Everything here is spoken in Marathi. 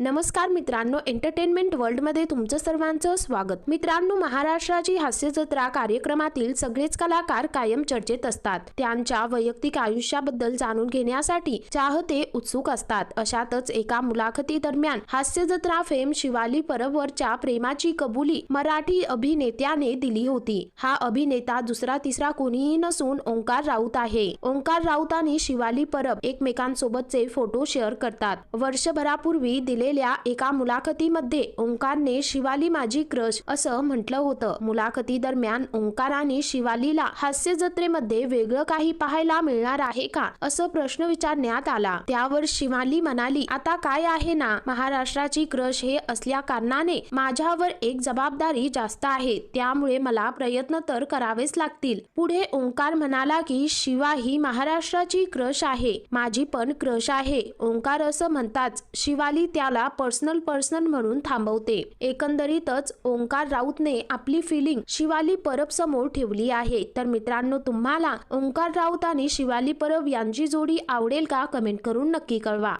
नमस्कार मित्रांनो एंटरटेनमेंट वर्ल्डमध्ये तुमचं सर्वांचं स्वागत. मित्रांनो महाराष्ट्राची हास्य जत्रा कार्यक्रमातील सगळेच कलाकार कायम चर्चेत असतात. त्यांच्या वैयक्तिक आयुष्याबद्दल जाणून घेण्यासाठी चाहते उत्सुक असतात. अशातच एका मुलाखती दरम्यान हास्य जत्रा फेम शिवाली परबवरच्या प्रेमाची कबुली मराठी अभिनेत्याने दिली होती. हा अभिनेता दुसरा तिसरा कोणीही नसून ओंकार राऊत आहे. ओंकार राऊत आणि शिवाली परब एकमेकांसोबतचे फोटो शेअर करतात. वर्षभरापूर्वी दिले दिलेल्या एका मुलाखतीमध्ये ओंकारने शिवाली माझी क्रश असं म्हटलं होतं. मुलाखती दरम्यान ओंकार आणि शिवालीला हास्य जत्रेमध्ये वेगळं काही पाहायला मिळणार आहे का असं प्रश्न विचारण्यात आला. त्यावर शिवाली म्हणाली आता काय आहे ना महाराष्ट्राची क्रश हे असल्या कारणाने माझ्यावर एक जबाबदारी जास्त आहे. त्यामुळे मला प्रयत्न तर करावेच लागतील. पुढे ओंकार म्हणाला की शिवा ही महाराष्ट्राची क्रश आहे. माझी पण क्रश आहे. ओंकार असं म्हणताच शिवाली त्याला पर्सनल पर्सनल म्हणून थांबवते. एकंदरीतच ओंकार राऊतने आपली फिलिंग शिवाली परब समोर ठेवली आहे. तर मित्रांनो तुम्हाला ओंकार राऊत आणि शिवाली परब यांची जोडी आवडेल का? कमेंट करून नक्की कळवा.